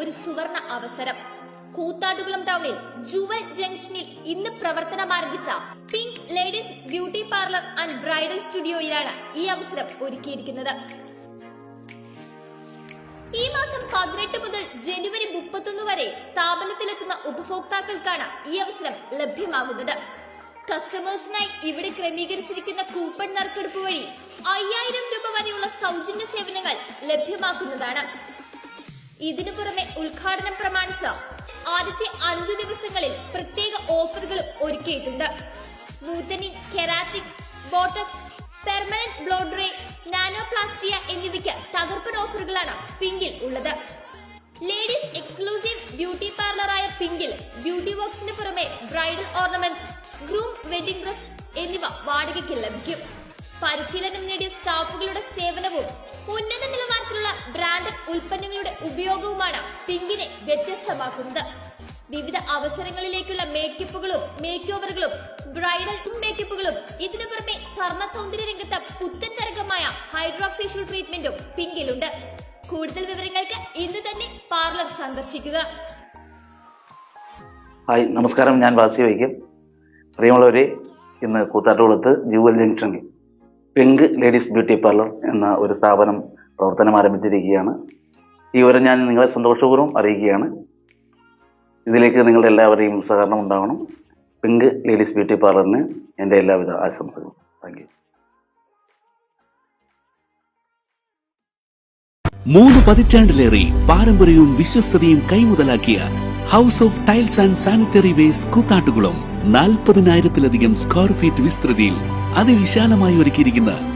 ഒരു സുവർണ അവസരം. കൂത്താട്ടുകുളം ടൗണിൽ ജുവൽ ജംഗ്ഷനിൽ ഇന്ന് പ്രവർത്തനം ആരംഭിച്ച pink ladies beauty parlour and bridal സ്റ്റുഡിയോയിലാണ് ഈ അവസരം ഒരുക്കിയിരിക്കുന്നത്. ഈ മാസം പതിനെട്ട് മുതൽ ജനുവരി മുപ്പത്തൊന്ന് വരെ സ്ഥാപനത്തിലെത്തുന്ന ഉപഭോക്താക്കൾക്കാണ് ഈ അവസരം ലഭ്യമാകുന്നത്. കസ്റ്റമേഴ്സിനായി ഇവിടെ ക്രമീകരിച്ചിരിക്കുന്ന കൂപ്പൺ നറുക്കെടുപ്പ് വഴി അയ്യായിരം രൂപ വരെയുള്ള സൗജന്യ സേവനങ്ങൾ ലഭ്യമാക്കുന്നതാണ്. ഇതിനു പുറമെ ഉദ്ഘാടനം പ്രമാണിച്ച് ആദ്യത്തെ അഞ്ചു ദിവസങ്ങളിൽ പ്രത്യേക ഓഫറുകളും ഒരുക്കിയിട്ടുണ്ട്. Smoothening keratin botox permanent blow dry nanoplastia എന്നിവയ്ക്ക് തകർപ്പൻ ഓഫറുകളാണ് പിങ്കിൽ ഉള്ളത്. ലേഡീസ് എക്സ്ക്ലൂസീവ് ബ്യൂട്ടി പാർലറായ പിങ്കിൽ ബ്യൂട്ടി വർക്സിന് പുറമെ bridal ornaments groom wedding dress എന്നിവ വാടകയ്ക്ക് ലഭിക്കും. പരിശീലനം നേടിയ സ്റ്റാഫുകളുടെ സേവനവും ഉന്നത നിലവാരത്തിലുള്ള ബ്രാൻഡഡ് ഉൽപ്പന്നങ്ങളുടെ ഉപയോഗവുമാണ് പിങ്കിനെ വ്യത്യസ്തമാക്കുന്നത്. വിവിധ അവസരങ്ങളിലേക്കുള്ള മേക്കപ്പുകളും മേക്ക് ഓവറുകളും ബ്രൈഡൽ മേക്കപ്പുകളും ഇതിനു പുറമെ ചർമ്മ സൗന്ദര്യ രംഗത്ത് പുത്തൻ തരംഗമായ ഹൈഡ്രോഫേഷ്യൽ ട്രീറ്റ്മെന്റും പിങ്കിലുണ്ട്. കൂടുതൽ വിവരങ്ങൾക്ക് ഇന്ന് തന്നെ പാർലർ സന്ദർശിക്കുക. ഹായ് നമസ്കാരം. ഞാൻ വാസി വൈക്കം. പ്രിയമുള്ളവരെ ഇന്ന് കൂത്താട്ടുകുളത്ത് ജൂവൽ ജംഗ്ഷനിൽ പിങ്ക് ലേഡീസ് ബ്യൂട്ടി പാർലർ എന്ന ഒരു സ്ഥാപനം പ്രവർത്തനം ആരംഭിച്ചിരിക്കുകയാണ്. ഈ വിവരം ഞാൻ നിങ്ങളെ സന്തോഷപൂർവം അറിയിക്കുകയാണ്. ഇതിലേക്ക് നിങ്ങളുടെ എല്ലാവരെയും സഹകരണം ഉണ്ടാവണം. പിങ്ക് ലേഡീസ് ബ്യൂട്ടി പാർലറിന് എന്റെ എല്ലാവിധ ആശംസകളും. Thank you. മൂന്ന് പതിറ്റാണ്ടിലേറെ പാരമ്പര്യവും വിശ്വസ്തതയും കൈമുതലാക്കിയ house of tiles and sanitary waste കൂത്താട്ടുകളും നാൽപ്പതിനായിരത്തിലധികം സ്ക്വയർ ഫീറ്റ് വിസ്തൃതിയിൽ അതിവിശാലമായി ഒരുക്കിയിരിക്കുന്ന